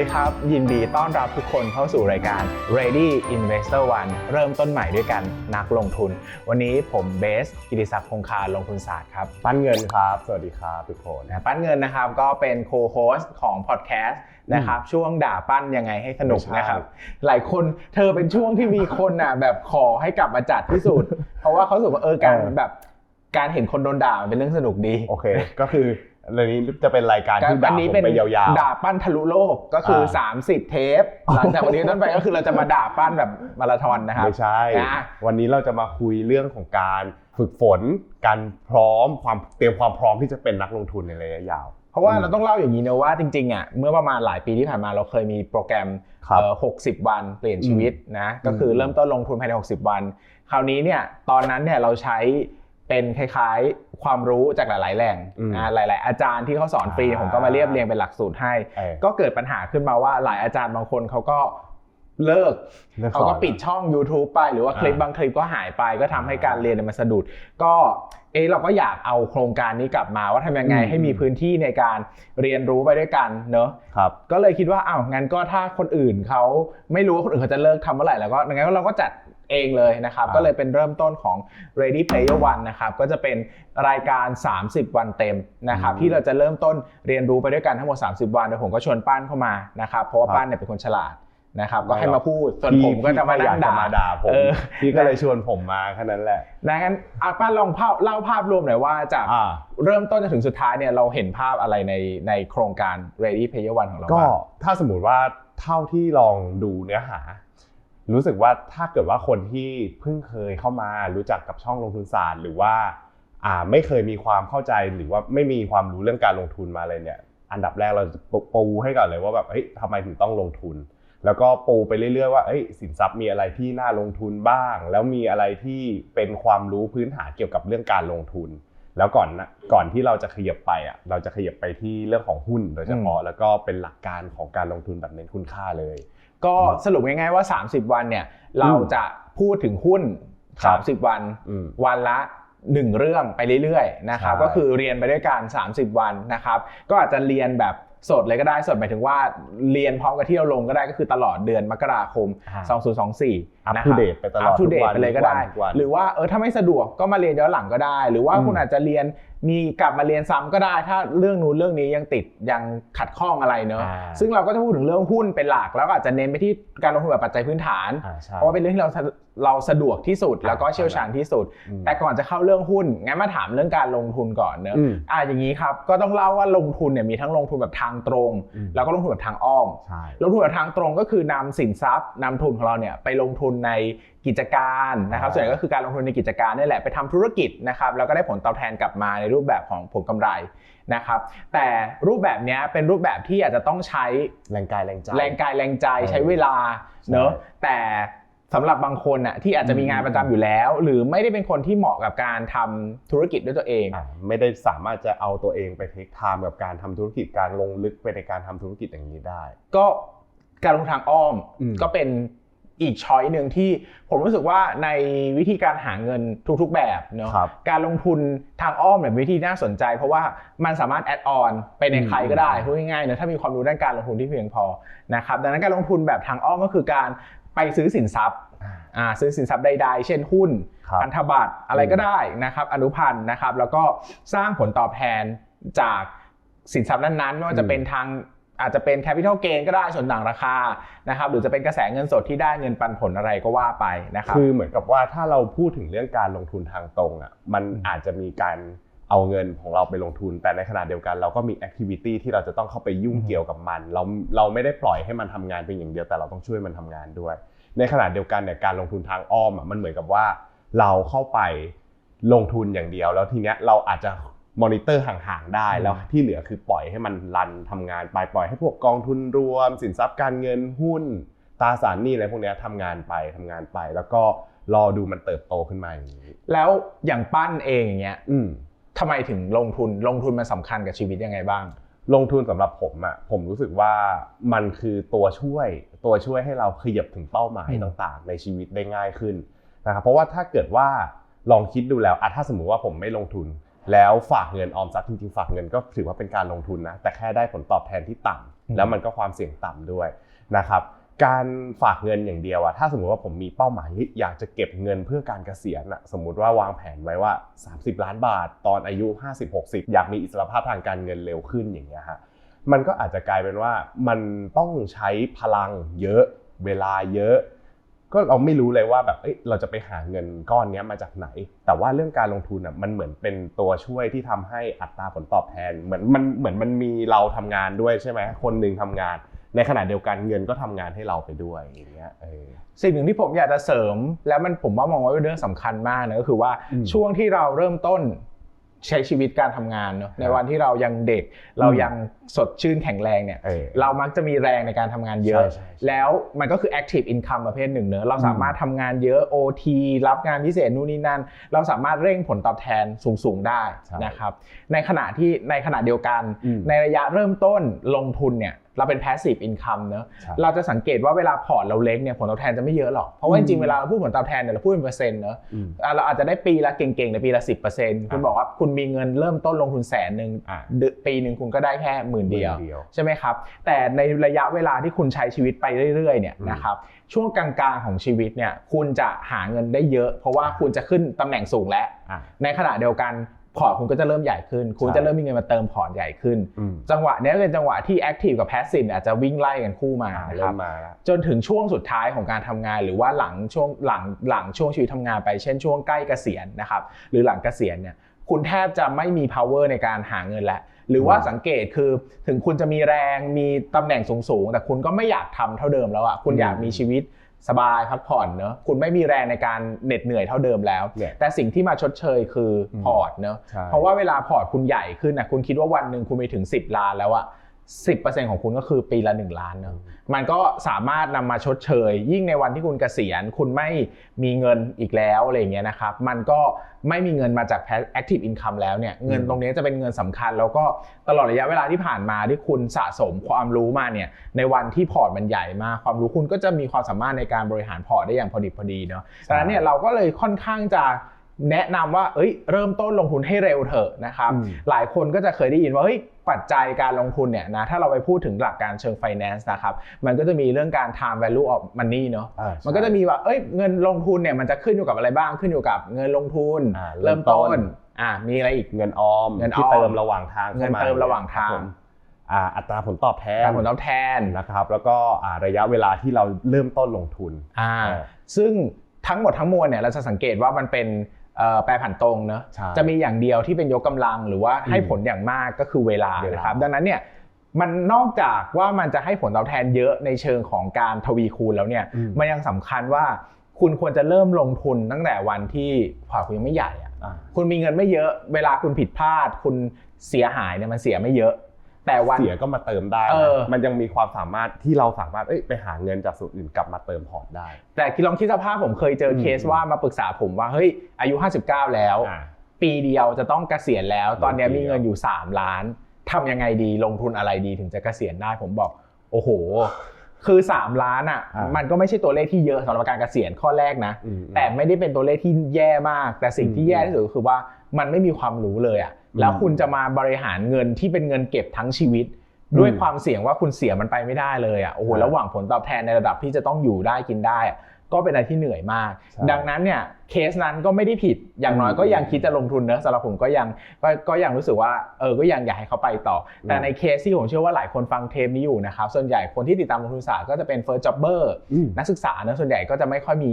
ดีครับ ยินดีต้อนรับทุกคนเข้าสู่รายการ Ready Investor One เริ่มต้นใหม่ด้วยกันนักลงทุน วันนี้ผมเบส กิติศักดิ์คงคาลงทุนศาสตร์ครับ ปั้นเงินครับ สวัสดีครับทุกคนนะปั้นเงินนะครับก็เป็นโคโฮสต์ของพอดแคสต์นะครับช่วงด่าปั้นยังไงให้สนุกไม่ใช่นะครับ หลายคนเธอเป็นช่วงที่มีคนอะแบบขอให้กลับมาจัดที่สุด เพราะว่าเขารู้สึกว่าเออการแบบการเห็นคนโดนด่ามันเป็นเรื่องสนุกดีโอเค ก็คือเรื่ องนี้จะเป็นรายการที่ด่าอันนี้ผมเป็นไปยาวด่าปั้นทะลุโลกก็คืออา30 เทป หลังจากวันนี้ต้นไปก็คือเราจะมาด่าปั้นแบบมาราธอนนะๆครับไม่ใช่นะวันนี้เราจะมาคุยเรื่องของการฝึกฝน การพร้อมความเตรียมความพร้อมที่จะเป็นนักลงทุนในระยะยาว เพราะว่าเราต้องเล่าอย่างนี้นะว่าจริงๆอะเมื่อประมาณหลายปีที่ผ่านมาเราเคยมีโปรแกรมครับเอ่อ60วันเปลี่ยนชีวิตนะก็คือเริ่มต้นลงทุนภายใน 60 วัน คราวนี้เนี่ยตอนนั้นเนี่ยเราใช้ เป็นคล้ายๆความรู้จากหลาย ๆ แหล่งอืมอ่าหลาย ๆ อาจารย์ที่เขาสอนฟรีอ่า ผมก็มาเรียบเรียงเป็นหลักสูตรให้ เออก็เกิดปัญหาขึ้นมาว่าหลายอาจารย์บางคนเขาก็เลิกเลิกสอนเขาก็ปิดช่อง YouTube ไปหรือว่าคลิปอ่าบางคลิปก็หายไปก็ทำให้การเรียนเนี่ยมันสะดุด ก็เอะเราก็อยากเอาโครงการนี้กลับมาว่าทำยังไงอืม ให้มีพื้นที่ในการเรียนรู้ไปด้วยกันเนอะครับ ก็เลยคิดว่าอ้าวงั้นก็ถ้าคนอื่นเขาไม่รู้ว่าคนอื่นเขาจะเลิกทำเมื่อไหร่แล้วก็งั้นเราก็จัด เองเลยนะครับอ่าก็เลยเป็นเริ่มต้นของ Ready Player One นะครับก็จะเป็นรายการ 30 วันเต็มนะครับที่เราจะเริ่มต้นเรียนรู้ไปด้วยกันทั้งหมด 30 วันโดยผมก็ชวนป้านเข้ามานะครับเพราะว่าป้านเนี่ยเป็นคนฉลาดนะครับก็ให้มาพูดส่วนผมก็จะมาพี่นั่งอยด่ามาด่าผมเออพี่ก็เลยชวนผมมาแค่นั้นแหละดังนั้นอะป้านลองภาพเล่าภาพรวมหน่อยว่าจากอ่าเริ่มต้นจนถึงสุดท้ายเนี่ยเราเห็นภาพอะไรในในโครงการ Ready Player One ของเราก็บ้างถ้าสมมติว่าเท่าที่ลองดูเนื้อหา รู้สึกว่าถ้าเกิดว่าคนที่เพิ่งเคยเข้ามารู้จักกับช่องลงทุนศาสตร์ หรือว่าอ่าไม่เคยมีความเข้าใจหรือว่าไม่มีความรู้เรื่องการลงทุนมาเลยเนี่ย อันดับแรกเราปูให้ก่อนเลยว่าแบบเฮ้ยทำไมถึงต้องลงทุน แล้วก็ปูไปเรื่อยๆว่าเอ้ยสินทรัพย์มีอะไรที่น่าลงทุนบ้าง แล้วมีอะไรที่เป็นความรู้พื้นฐานเกี่ยวกับเรื่องการลงทุน แล้วก่อนนะก่อนที่เราจะขยับไปอะเราจะขยับไปที่เรื่องของหุ้นโดยเฉพาะแล้วก็เป็นหลักการของการลงทุนแบบเน้นคุณค่าเลย ก็สรุปง่ายๆว่า 30 วันเนี่ยเราจะพูดถึงหุ้นครับ30 วันอืมวันละ1เรื่องไปเรื่อยๆนะครับใช่ก็คือเรียนไปด้วยกัน 30 วันนะครับ ก็อาจจะเรียนแบบสดเลยก็ได้สดหมายถึงว่าเรียนพร้อมกับที่เราลงก็ได้ก็คือตลอดเดือนมกราคม 2024อัพนะคทูรับเดตไปตลอด up to ทุก date วันไปเลยก็ได้ทุวันหรือว่าเออถ้าไม่สะดวกก็มาเรียนย้อนหลังก็ได้ หรือว่าอืมคุณอาจจะเรียนมีกลับมาเรียนซ้ำก็ได้ ถ้าเรื่องนู้นเรื่องนี้ยังติดยังขัดข้องอะไรเนอะอ่าซึ่งเราก็จะพูดถึงเรื่องหุ้นเป็นหลักแล้วก็อาจจะเน้นไปที่การลงทุนแบบปัจจัยพื้นฐานอ่าใช่เพราะว่าเป็นเรื่องที่เราเราสะดวกที่สุดอ่าแล้วก็เชี่ยวชาญที่สุดอืมแต่ก่อนจะเข้าเรื่องหุ้นงั้นมาถามเรื่องการลงทุนก่อนเนอะอืมอ่าอย่างนี้ครับก็ต้องเล่าว่าลงทุนเนี่ยมีทั้งลงทุนแบบทางตรงอืมแล้วก็ลงทุนแบบทางอ้อมใช่ลงทุนแบบทางตรงก็คือนำสินทรัพย์นำทุนของเราเนี่ยไปลงทุนในกิจการนะครับอ่าส่วนใหญ่ก็คือการลงทุนในกิจการนี่แหละไปทำธุรกิจนะครับแล้วก็ได้ผลตอบแทนกลับมาในรูปแบบของผลกำไรนะครับแต่รูปแบบเนี้ยเป็นรูปแบบที่อาจจะต้องใช้แรงกายแรงใจแรงกายแรงใจเออใช้เวลาใช่เนอะแต่สำหรับบางคนน่ะที่อาจจะมีงานประจำอยู่แล้ว หรือไม่ได้เป็นคนที่เหมาะกับการทำธุรกิจด้วยตัวเองอ่าไม่ได้สามารถจะเอาตัวเองไปเทคไทม์กับการทำธุรกิจการลงลึกไปในการทำธุรกิจอย่างนี้ได้ ก็การลงทุนทางอ้อมอืมก็เป็น อีกช้อยหนึ่งที่ผมรู้สึกว่าในวิธีการหาเงินทุกๆแบบเนาะครับการลงทุนทางอ้อมเนี่ยเป็นวิธีน่าสนใจ เพราะว่ามันสามารถแอดออนไปในอืมใครก็ได้พูดง่ายๆเนอะถ้ามีความรู้ด้านการลงทุนที่เพียงพอนะครับดังนั้นการลงทุนแบบทางอ้อมก็คือการไปซื้อสินทรัพย์อ่าอ่าซื้อสินทรัพย์ใดๆ เช่นหุ้นครับพันธบัตรอะไรก็ได้นะครับอนุพันธ์นะครับแล้วก็สร้างผลตอบแทนจากสินทรัพย์นั้นๆไม่ว่าจะเป็นทาง อาจจะเป็นแคปิตอลเกนก็ได้ส่วนต่างราคานะครับหรือจะเป็นกระแสเงินสดที่ได้เงินปันผลอะไรก็ว่าไปนะครับคือเหมือนกับว่าถ้าเราพูดถึงเรื่องการลงทุนทางตรงอะมันอาจจะมีการเอาเงินของเราไปลงทุน แต่ในขณะเดียวกันเราก็มีแอคทิวิตี้ที่เราจะต้องเข้าไปยุ่งเกี่ยวกับมัน เราเราไม่ได้ปล่อยให้มันทำงานเป็นอย่างเดียวแต่เราต้องช่วยมันทำงานด้วย ในขณะเดียวกันเนี่ยการลงทุนทางอ้อมอะมันเหมือนกับว่า เราเข้าไปลงทุนอย่างเดียว แล้วทีเนี้ยเราอาจจะ มอนิเตอร์ห่างๆได้อืมแล้วที่เหลือคือปล่อยให้มันรันทำงานไปปล่อยให้พวกกองทุนรวม สินทรัพย์การเงินหุ้นตราสารหนี้อะไรพวกเนี้ยทำงานไปทำงานไป แล้วก็รอดูมันเติบโตขึ้นมาอย่างนี้แล้วอย่างปั้นเองอย่างเงี้ยอืมทำไมถึงลงทุนลงทุนมันสำคัญกับชีวิตยังไงบ้าง ลงทุนสำหรับผมอะผมรู้สึกว่ามันคือตัวช่วยตัวช่วยให้เราขยับถึงเป้าหมายอืมต่างๆ ในชีวิตได้ง่ายขึ้นนะครับเพราะว่าถ้าเกิดว่าลองคิดดูแล้วอะถ้าสมมุติว่าผมไม่ลงทุน แล้วฝากเงินออมทรัพย์จริงๆฝากเงินก็ถือว่าเป็นการลงทุนนะแต่แค่ได้ผลตอบแทนที่ต่ำอืมแล้วมันก็ความเสี่ยงต่ำด้วยนะครับการฝากเงินอย่างเดียวอะถ้าสมมติว่าผมมีเป้าหมายที่อยากจะเก็บเงินเพื่อการเกษียณอะสมมุติว่าวางแผนไว้ว่า 30 ล้านบาท ตอนอายุ 50-60 อยากมีอิสรภาพทางการเงินเร็วขึ้นอย่างเงี้ยฮะมันก็อาจจะกลายเป็นว่ามันต้องใช้พลังเยอะ เวลาเยอะ ก็เราไม่รู้เลยว่าแบบเอ้ยเราจะไปหาเงินก้อนเนี้ยมาจากไหน แต่ว่าเรื่องการลงทุนอะมันเหมือนเป็นตัวช่วยที่ทำให้อัตราผลตอบแทนเหมือนมันเหมือนมันมีเราทำงานด้วยใช่ไหมคนหนึ่งทำงาน ในขณะเดียวกันเงินก็ทำงานให้เราไปด้วยอย่างเงี้ยเออสิ่งหนึ่งที่ผมอยากจะเสริม แล้วมันผมว่ามองว่าเป็นเรื่องสำคัญมากนะก็คือว่าอืมช่วงที่เราเริ่มต้น ใช้ชีวิตการทำงานเนอะในวันที่เรายังเด็กเรายังสดชื่นแข็งแรงเนี่ยเออเรามักจะมีแรงในการทำงานเยอะใช่ใช่ใช่แล้วมันก็คือ active income ประเภทหนึ่งเนอะเราสามารถทำงานเยอะ OT รับงานพิเศษนู่นนี่นั่น เราสามารถเร่งผลตอบแทนสูงๆได้ใช่นะครับในขณะที่ในขณะเดียวกันอืมในระยะเริ่มต้นลงทุนเนี่ยเราเป็น passive income เนอะใช่เราจะสังเกตว่าเวลาพอร์ตเราเล็กเนี่ยผลตอบแทนจะไม่เยอะหรอก เพราะว่าอืจมริงๆ เวลาเราพูดผลตอบแทนเนี่ยเราพูดเป็นเปอร์เซ็นต์เนอะอืมอะเราอาจจะได้ปีละเก่งๆในปีละ10%คุณบอกว่าคุณมีเงินเริ่มต้นลงทุนแสนหนึ่งอะเดือนปีหนึ่งคุณก็ได้แค่หมื่นเดียวหมื่นเดียวใช่ไหมครับ แต่ในระยะเวลาที่คุณใช้ชีวิตไปเรื่อยๆ เนี่ยอืมนะครับช่วงกลางๆของชีวิตเนี่ยคุณจะหาเงินได้เยอะ เพราะว่าคุณจะขึ้นตำแหน่งสูงแล้วอะในขณะเดียวกัน พอร์ตคุณก็จะเริ่มใหญ่ขึ้น คุณใช่จะเริ่มมีเงินมาเติมพอร์ตใหญ่ขึ้นอืมจังหวะเนี้ยเป็นจังหวะที่ Active กับ Passive เนี่ยอาจจะวิ่งไล่กันคู่มาอะนะคเริ่รับมมาแล้วจนถึงช่วงสุดท้ายของการทำงาน หรือว่าหลังช่วงหลังหลังช่วงชีวิตทำงานไปเช่นช่วงใกล้เกษียณนะครับหรือหลังเกษียณเนี่ยคุณแทบจะไม่มี power ในการหาเงินแล้วหรือว่าอืมสังเกตคือถึงคุณจะมีแรงมีตำแหน่งสูงๆแต่คุณก็ไม่อยากทำเท่าเดิมแล้วอะคุณอยากมีชีวิต สบายพักผ่อนเนอะคุณไม่มีแรงในการเหน็ดเหนื่อยเท่าเดิมแล้วเนี่ยแต่สิ่งที่มาชดเชยคืออมพอร์ตเนอะใช่ เพราะว่าเวลาพอร์ตคุณใหญ่ขึ้นนะคุณคิดว่าวันหนึ่งคุณไปถึง 10 ล้านแล้วอะ 10%ของคุณก็คือปีละ 1 ล้านเนอะมันก็สามารถนำมาชดเชย ยิ่งในวันที่คุณเกษียณ คุณไม่มีเงินอีกแล้วอะไรอย่างเงี้ยนะครับ มันก็ไม่มีเงินมาจาก active income แล้วเนี่ย เงินตรงนี้จะเป็นเงินสำคัญ แล้วก็ตลอดระยะเวลาที่ผ่านมาที่คุณสะสมความรู้มาเนี่ย ในวันที่พอร์ตมันใหญ่มาก ความรู้คุณก็จะมีความสามารถในการบริหารพอร์ตได้อย่างพอดิบพอดีเนาะดังนั้นเนี่ยเราก็เลยค่อนข้างจะ แนะนำว่าเอ้ย เริ่มต้นลงทุนให้เร็วเถอะนะครับอืมหลายคนก็จะเคยได้ยินว่าเฮ้ยปัจจัยการลงทุนเนี่ยนะถ้าเราไปพูดถึงหลักการเชิง finance นะครับมันก็จะมีเรื่องการ time value of money เนาะอ่าใช่มันก็จะมีว่าเอ้ยเงินลงทุนเนี่ยมันจะขึ้นอยู่กับอะไรบ้างขึ้นอยู่กับเงินลงทุนอ่าเริ่มต้นเริ่มต้นอ่ามีอะไรอีกเงินออมเงินออมที่เติมระหว่างทางข้าเงินเติมระหว่างทางครับผมอ่าอัตราผลตอบแทนการผลตอบแทนนะครับ แล้วก็อ่าระยะเวลาที่เราเริ่มต้นลงทุนอ่าเออซึ่งทั้งหมดทั้งมวลเนี่ยเราจะสังเกตว่ามันเป็นเอ่อ แปรผันตรงเนอะใช่จะมีอย่างเดียวที่เป็นยกกำลังหรือว่าให้อืมผลอย่างมากก็คือเวลาเวลานะครับ ดังนั้นเนี่ยมันนอกจากว่ามันจะให้ผลตอบแทนเยอะในเชิงของการทวีคูณแล้วเนี่ยอืมมันยังสำคัญว่าคุณควรจะเริ่มลงทุนตั้งแต่วันที่พอร์ตคุณยังไม่ใหญ่อะอ่าคุณมีเงินไม่เยอะ เวลาคุณผิดพลาด คุณเสียหายเนี่ยมันเสียไม่เยอะ แต่วันเสียก็มาเติมได้เอนะอมันยังมีความสามารถที่เราสามารถเอ้ยไปหาเงินจากส่วนอื่นกลับมาเติมพอร์ตได้ แต่ลองคิดสภาพผมเคยเจออืมเคสว่ามาปรึกษาผมว่าเฮ้ยอายุ 59 แล้วอ่าปีเดียวจะต้องเกษียณแล้ว ตอนนี้ปีเดียวมีเงินอยู่ 3 ล้านทำยังไงดีลงทุนอะไรดีถึงจะเกษียณได้ผมบอก โอ้โห คือ 3 ล้านอะอ่ามัมันก็ไม่ใช่ตัวเลขที่เยอะสำหรับการเกษียณข้อแรกนะอืมแต่ไม่ได้เป็นตัวเลขที่แย่มาก แต่สิ่งที่อืมแย่ที่สุดก็คือว่ามันไม่มีความรู้เลยอะอืม แล้วคุณจะมาบริหารเงินที่เป็นเงินเก็บทั้งชีวิต ด้วยอืมความเสี่ยงว่าคุณเสียมันไปไม่ได้เลยอะโอ้โหครับแล้วหวังผลตอบแทนในระดับที่จะต้องอยู่ได้กินได้อะก็เป็นอะไรที่เหนื่อยมากใช่ดังนั้นเนี่ยเคสนั้นก็ไม่ได้ผิดอย่างน้อยก็อืมยังคิดจะลงทุนเนอะสำหรับผมก็ยังก็ก็ยังรู้สึกว่าเออก็ยังอยากให้เขาไปต่ออมแต่ในเคสที่ผมเชื่อว่าหลายคนฟังเทปนี้อยู่นะครับส่วนใหญ่คนที่ติดตามลงทุนศาสตร์ก็จะเป็น first jobber อืมนักศึกษาเนอะส่วนใหญ่ก็จะไม่ค่อยมี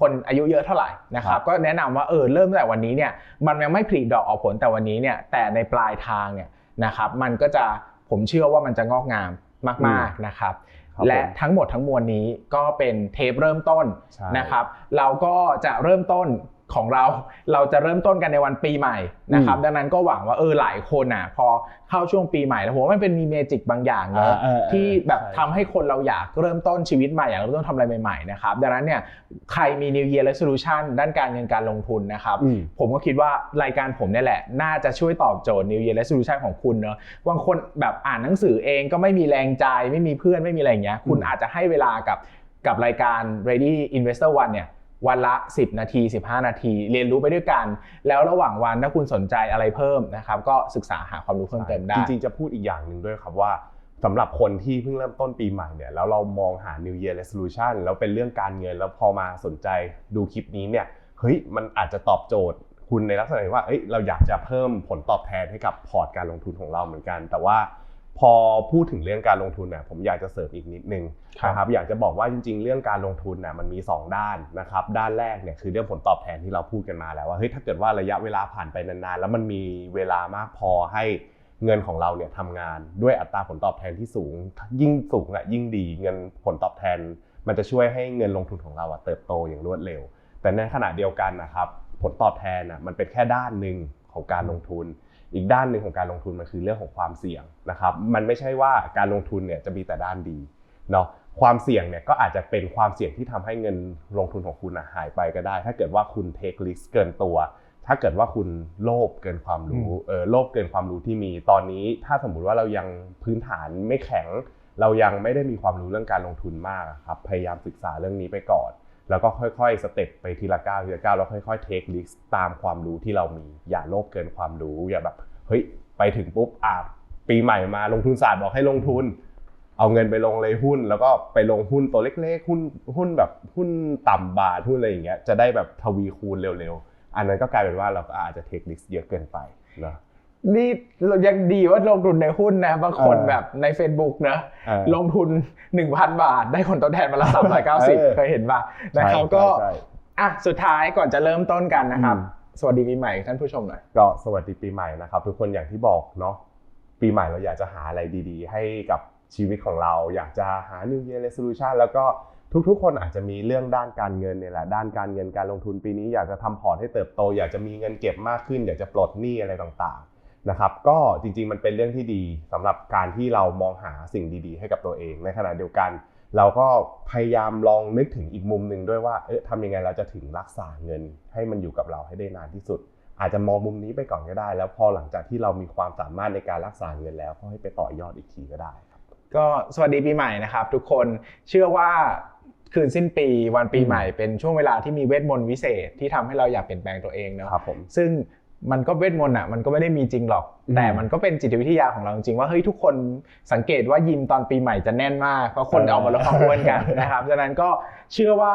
คนอายุเยอะเท่าไหร่นะคครัรับบก็แนะนำว่าเออเริ่มตั้งแต่วันนี้เนี่ยมันยังไม่ผลิดอกออกผลแต่วันนี้เนี่ยแต่ในปลายทางเนี่ยนะครับมันก็จะผมเชื่อว่ามันจะงอกงามมากๆนะครับครับและผมทั้งหมดทั้งมวลนี้ก็เป็นเทปเริ่มต้นใช่นะครับ เราก็จะเริ่มต้น ของเราเราจะเริ่มต้นกันในวันปีใหม่นะครับอืมดังนั้นก็หวังว่าเออหลายคนอะพอเข้าช่วงปีใหม่แล้วผมว่ามันเป็นมีเมจิกบางอย่างเนอะอ่าเออเออที่แบบใช่ทำให้คนเราอยากเริ่มต้นชีวิตใหม่อยากเริ่มต้นทำอะไรใหม่ๆนะครับดังนั้นเนี่ยใครมี New Year Resolution ด้านการเงินการลงทุนนะครับอืมผมก็คิดว่ารายการผมเนี่ยแหละ น่าจะช่วยตอบโจทย์ New Year Resolution ของคุณเนอะบางคนแบบอ่านหนังสือเองก็ไม่มีแรงใจไม่มีเพื่อนไม่มีอะไรอย่างเงี้ยคุณอืมอาจจะให้เวลากับกับรายการ Ready Investor One เนี่ย วันละ 10 นาที 15 นาที เรียนรู้ไปด้วยกัน แล้วระหว่างวันถ้าคุณสนใจอะไรเพิ่มนะครับก็ศึกษาหาความรู้เพิ่มเติมได้ จริงๆ จะพูดอีกอย่างหนึ่งด้วยครับว่าสำหรับคนที่เพิ่งเริ่มต้นปีใหม่เนี่ยแล้วเรามองหา New Year Resolution แล้วเป็นเรื่องการเงิน แล้วพอมาสนใจดูคลิปนี้เนี่ยเฮ้ยมันอาจจะตอบโจทย์คุณในลักษณะที่ว่าเอ้ยเราอยากจะเพิ่มผลตอบแทนให้กับพอร์ตการลงทุนของเราเหมือนกัน แต่ว่า พอพูดถึงเรื่องการลงทุนเนี่ยผมอยากจะเสริมอีกนิดนึงครับนะครับอยากจะบอกว่าจริง ๆ เรื่องการลงทุนน่ะมันมี 2 ด้านนะครับด้านแรกเนี่ยคือเรื่องผลตอบแทนที่เราพูดกันมาแล้วว่าเฮ้ยถ้าเกิดว่าระยะเวลาผ่านไปนานๆ แล้วมันมีเวลามากพอให้เงินของเราเนี่ยทำงานด้วยอัตราผลตอบแทนที่สูง ยิ่งสูงอะยิ่งดีเงินผลตอบแทน มันจะช่วยให้เงินลงทุนของเราอะเติบโตอย่างรวดเร็ว แต่ในขณะเดียวกันนะครับผลตอบแทนอะมันเป็นแค่ด้านหนึ่งของการลงทุน อีกด้านหนึ่งของการลงทุนมันคือเรื่องของความเสี่ยงนะครับ มันไม่ใช่ว่าการลงทุนเนี่ยจะมีแต่ด้านดีเนาะความเสี่ยงเนี่ยก็อาจจะเป็นความเสี่ยงที่ทำให้เงินลงทุนของคุณอะหายไปก็ได้ ถ้าเกิดว่าคุณเทคลิสเกินตัว ถ้าเกิดว่าคุณโลภเกินความรู้เออโลภเกินความรู้ที่มีตอนนี้ ถ้าสมมุติว่าเรายังพื้นฐานไม่แข็ง เรายังไม่ได้มีความรู้เรื่องการลงทุนมากอะครับพยายามศึกษาเรื่องนี้ไปก่อน แล้วก็ค่อยๆ สเต็ปไปทีละก้าวทีละก้าวแล้วค่อยๆเทคลิสตามความรู้ที่เรามี อย่าโลภเกินความรู้ อย่าแบบเฮ้ยไปถึงปุ๊บอะปีใหม่มาลงทุนศาสตร์บอกให้ลงทุน เอาเงินไปลงเลยหุ้น แล้วก็ไปลงหุ้นตัวเล็กๆหุ้นหุ้นแบบหุ้นต่ำบาทหุ้นอะไรอย่างเงี้ยจะได้แบบทวีคูณเร็วๆ อันนั้นก็กลายเป็นว่าเราก็อาจจะเทคลิสเยอะเกินไปเนอะนี่ยังดีว่าลงทุนในหุ้นนะบางคนเออแบบใน Facebook นะเออลงทุน 1,000 บาท ได้ผลตอบแทนมาละเออ390เคยเห็นป่ะนะครับใช่ก็ใช่อะสุดท้ายก่อนจะเริ่มต้นกันนะครับอืมสวัสดีปีใหม่ท่านผู้ชมหน่อยก็สวัสดีปีใหม่นะครับ ทุกคนอย่างที่บอกเนาะปีใหม่เราอยากจะหาอะไรดี ๆ ให้กับชีวิตของเรา อยากจะหา New Year Resolution แล้วก็ทุกๆ คนอาจจะมีเรื่องด้านการเงินเนี่ยแหละด้านการเงินการลงทุนปีนี้อยากจะทำพอร์ตให้เติบโต อยากจะมีเงินเก็บมากขึ้น อยากจะปลดหนี้อะไรต่างๆ นะครับก็จริงๆมันเป็นเรื่องที่ดีสำหรับการที่เรามองหาสิ่งดีๆ ให้กับตัวเอง ในขณะเดียวกัน เราก็พยายามลองนึกถึงอีกมุมหนึ่งด้วยว่าเอ๊ะทำยังไงเราจะถึงรักษาเงิน ให้มันอยู่กับเราให้ได้นานที่สุด อาจจะมองมุมนี้ไปก่อนก็ได้ แล้วพอหลังจากที่เรามีความสามารถในการรักษาเงินแล้วก็ให้ไปต่อยอดอีกทีก็ได้ครับก็สวัสดีปีใหม่นะครับ ทุกคนเชื่อว่าคืนสิ้นปีวันปีใหม่เป็นช่วงเวลาที่มีเวทมนต์วิเศษที่ทำให้เราอยากเปลี่ยนแปลงตัวเองเนาะครับผมซึ่ง มันก็เวทมนต์อะมันก็ไม่ได้มีจริงหรอกอืมแต่มันก็เป็นจิตวิทยาของเราจริงๆว่าเฮ้ยทุกคนสังเกตว่ายิมตอนปีใหม่จะแน่นมากเพราะคนเออออกมาลดความอ้วนกันนะครับดังนั้นก็เชื่อว่า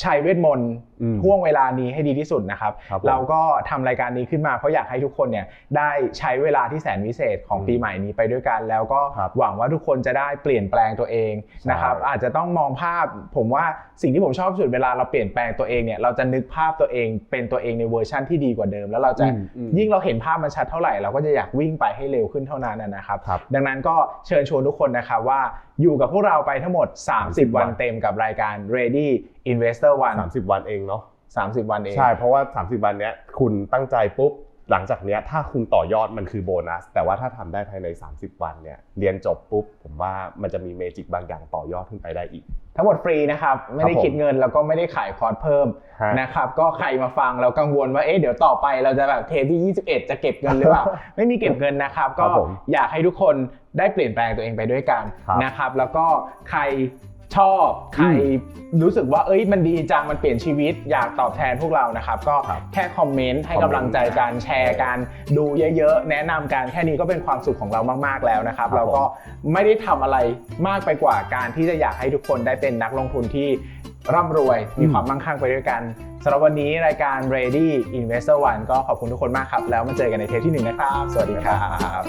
ใช้เวทมนต์อืมห่วงเวลานี้ให้ดีที่สุดนะครับครับผมเราก็ทำรายการนี้ขึ้นมาเพราะอยากให้ทุกคนเนี่ยได้ใช้เวลาที่แสนวิเศษของอืมปีใหม่นี้ไปด้วยกัน แล้วก็ครับหวังว่าทุกคนจะได้เปลี่ยนแปลงตัวเองนะครับใช่อาจจะต้องมองภาพผมว่าสิ่งที่ผมชอบที่สุดเวลาเราเปลี่ยนแปลงตัวเองเนี่ยเราจะนึกภาพตัวเองเป็นตัวเองในเวอร์ชั่นที่ดีกว่าเดิม แล้วเราจะอืมอืมยิ่งเราเห็นภาพมันชัดเท่าไหร่เราก็จะอยากวิ่งไปให้เร็วขึ้นเท่านั้นนะนะครับครับ ดังนั้นก็เชิญชวนทุกคนนะครับว่าอยู่กับพวกเราไปทั้งหมด 30 วันเต็มกับรายการ Ready Investor One 30 วันเองเนาะ30 วันเองใช่เพราะว่า 30 วันเนี้ยคุณตั้งใจปุ๊บหลังจากเนี้ยถ้าคุณต่อยอดมันคือโบนัส แต่ว่าถ้าทำได้ภายใน 30 วันเนี่ยเรียนจบปุ๊บ ผมว่ามันจะมีเมจิกบางอย่างต่อยอดขึ้นไปได้อีก ทั้งหมดฟรีนะครับ ไม่ได้ครับผมคิดเงินแล้วก็ไม่ได้ขายคอร์สเพิ่มฮะนะครับก็ใครมาฟังแล้วกังวลว่าเอ๊ะเดี๋ยวต่อไปเราจะแบบเทปที่ 21 จะเก็บเงินหรือเปล่า ไม่มีเก็บเงินนะครับครัก็บผมอยากให้ทุกคน ได้เปลี่ยนแปลงตัวเองไปด้วยกันครับนะครับ แล้วก็ใครชอบใครรู้สึกว่าเอ้ยมันดีจังมันเปลี่ยนชีวิต อยากตอบแทนพวกเรานะครับ ก็ครับแค่คอมเมนต์ให้คอมกำเมนต์ลังใจกันแชร์กันดูเยอะๆ แนะนำกันแค่นี้ก็เป็นความสุขของเรามากๆแล้วนะครับ ครับเราก็ไม่ได้ทำอะไรมากไปกว่าการที่จะอยากให้ทุกคนได้เป็นนักลงทุนที่ร่ำรวยมีความมั่งคั่งไปด้วยกันสำหรับวันนี้รายการ Ready Investor One ก็ขอบคุณทุกคนมากครับ แล้วมาเจอกันในเทปที่หนึ่งนะครับ สวัสดีครับ